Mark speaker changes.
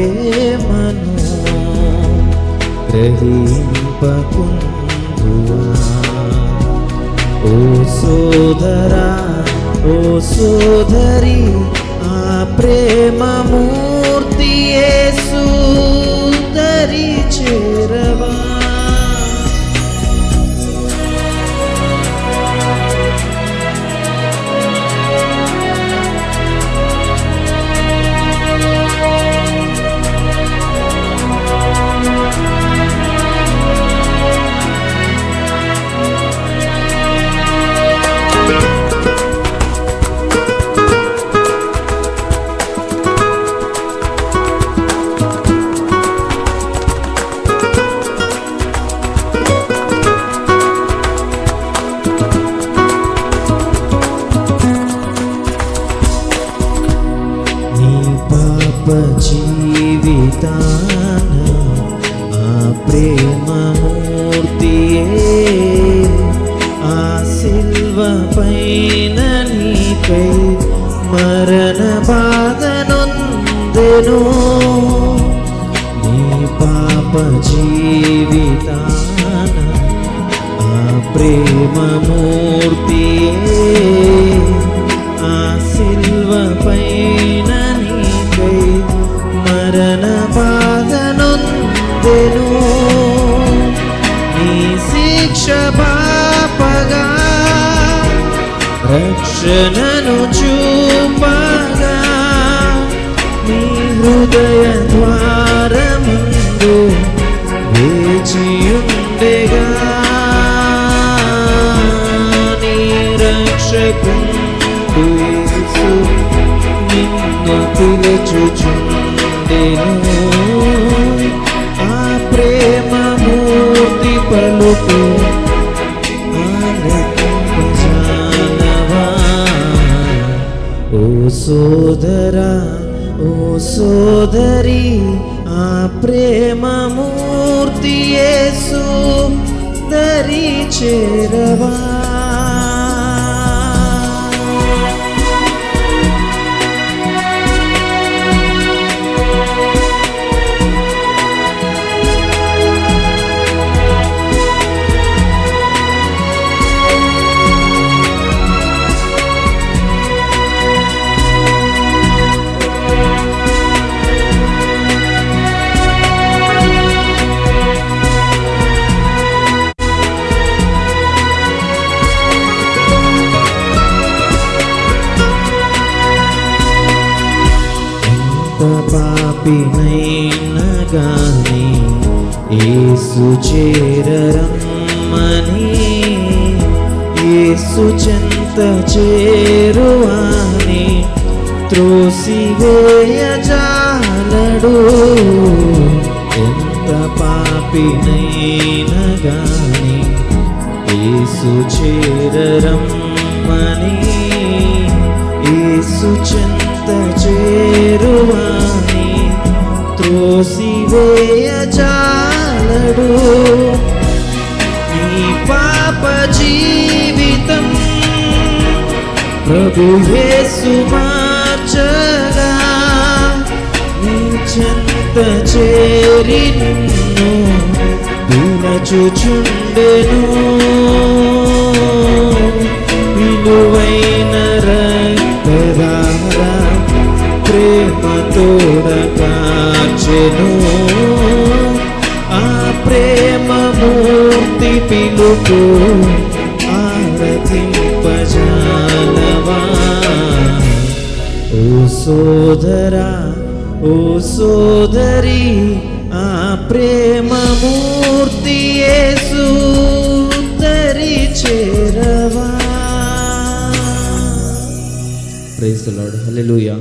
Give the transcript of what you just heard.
Speaker 1: ప్రేమను గ్రహింపకుందువా? ఓ సోదరా ఓ సోదరి జీవితాన ఆ ప్రేమమూర్తియే ఆ శిల్వ పైన నీపై మరణ బాధనొందెను నీ పాప జీవితాన ఆ ప్రేమమూర్తియే రక్షణను చూపగా నీ హృదయ ద్వారముందు వేచియుండెగా? సోదరా ఓ సోదరి ఆ ప్రేమమూర్తి యేసు దరి చేరవా పాపినైనా గాని ఏసు చేరమ్మని ఏసు చెంత చేరువాని త్రోసివేయజాలడు ఎంత పాపినైనా గాని ఏసు చేరమ్మని ఏసు చెంత చేరువాని ప్రభు యేసు మార్చగా నీ చెంత చేరి నిన్ను పిలచుచుండెను విలువైన రక్తధార ప్రేమతోడ కాచెను ఆ ప్రేమ మూర్తి పిలుపు సోదరా ఓ సోదరి ఆ ప్రేమమూర్తి యేసు చేరవా. Praise Lord. హల్లెలూయా.